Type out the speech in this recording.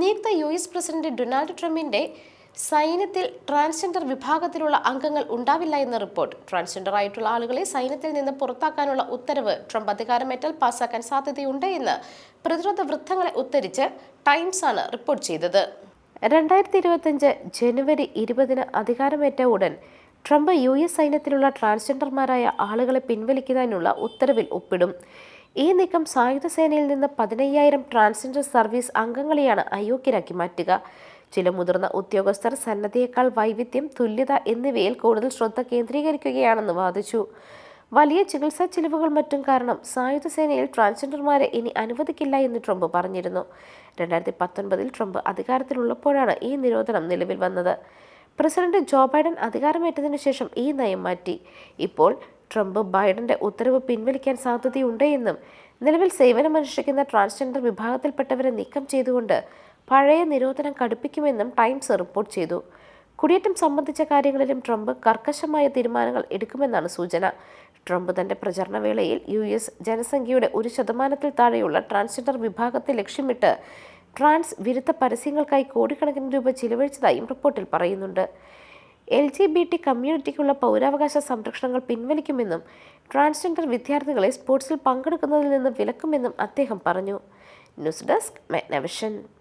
നിയുക്ത U S president Donald ട്രംപിന്റെ സൈന്യത്തിൽ ട്രാൻസ്ജെൻഡർ വിഭാഗത്തിലുള്ള അംഗങ്ങൾ ഉണ്ടാവില്ല എന്ന റിപ്പോർട്ട്. ട്രാൻസ്ജെൻഡർ ആയിട്ടുള്ള ആളുകളെ സൈന്യത്തിൽ നിന്ന് പുറത്താക്കാനുള്ള ഉത്തരവ് ട്രംപ് അധികാരമേറ്റാൽ പാസാക്കാൻ സാധ്യതയുണ്ട് എന്ന് പ്രതിരോധ വൃത്തങ്ങളെ ഉദ്ധരിച്ച് ടൈംസ് ആണ് റിപ്പോർട്ട് ചെയ്തത്. രണ്ടായിരത്തി ഇരുപത്തിയഞ്ച് ജനുവരി ഇരുപതിന് അധികാരമേറ്റ ഉടൻ ട്രംപ് യു എസ് സൈന്യത്തിലുള്ള ട്രാൻസ്ജെൻഡർമാരായ ആളുകളെ പിൻവലിക്കുന്നതിനുള്ള ഉത്തരവിൽ ഒപ്പിടും. ഈ നീക്കം സായുധ സേനയിൽ നിന്ന് പതിനയ്യായിരം ട്രാൻസ്ജെൻഡർ സർവീസ് അംഗങ്ങളെയാണ് അയോഗ്യരാക്കി മാറ്റുക. ചില മുതിർന്ന ഉദ്യോഗസ്ഥർ സന്നദ്ധയേക്കാൾ വൈവിധ്യം തുല്യത എന്നിവയിൽ കൂടുതൽ ശ്രദ്ധ കേന്ദ്രീകരിക്കുകയാണെന്ന് വാദിച്ചു. വലിയ ചികിത്സാ ചിലവുകൾ മറ്റും കാരണം സായുധ സേനയിൽ ട്രാൻസ്ജെൻഡർമാരെ ഇനി അനുവദിക്കില്ല എന്ന് ട്രംപ് പറഞ്ഞിരുന്നു. രണ്ടായിരത്തി പത്തൊൻപതിൽ ട്രംപ് അധികാരത്തിലുള്ളപ്പോഴാണ് ഈ നിരോധനം നിലവിൽ വന്നത്. പ്രസിഡന്റ് ജോ ബൈഡൻ അധികാരമേറ്റതിനു ശേഷം ഈ നയം മാറ്റി. ഇപ്പോൾ ട്രംപ് ബൈഡന്റെ ഉത്തരവ് പിൻവലിക്കാൻ സാധ്യതയുണ്ട് എന്നും നിലവിൽ സേവനമനുഷ്ഠിക്കുന്ന ട്രാൻസ്ജെൻഡർ വിഭാഗത്തിൽപ്പെട്ടവരെ നീക്കം ചെയ്തുകൊണ്ട് പഴയ നിരോധനം കടുപ്പിക്കുമെന്നും ടൈംസ് റിപ്പോർട്ട് ചെയ്തു. കുടിയേറ്റം സംബന്ധിച്ച കാര്യങ്ങളിലും ട്രംപ് കർക്കശമായ തീരുമാനങ്ങൾ എടുക്കുമെന്നാണ് സൂചന. ട്രംപ് തന്റെ പ്രചരണ വേളയിൽ യു എസ് ജനസംഖ്യയുടെ ഒരു ശതമാനത്തിൽ താഴെയുള്ള ട്രാൻസ്ജെൻഡർ വിഭാഗത്തെ ലക്ഷ്യമിട്ട് ട്രാൻസ് വിരുദ്ധ പരസ്യങ്ങൾക്കായി കോടിക്കണക്കിന് രൂപ ചിലവഴിച്ചതായും റിപ്പോർട്ടിൽ പറയുന്നുണ്ട്. എൽ ജി ബി ടി കമ്മ്യൂണിറ്റിക്കുള്ള പൗരാവകാശ സംരക്ഷണങ്ങൾ പിൻവലിക്കുമെന്നും ട്രാൻസ്ജെൻഡർ വിദ്യാർത്ഥികളെ സ്പോർട്സിൽ പങ്കെടുക്കുന്നതിൽ നിന്ന് വിലക്കുമെന്നും അദ്ദേഹം പറഞ്ഞു. News desk മെഗ്നവിഷൻ.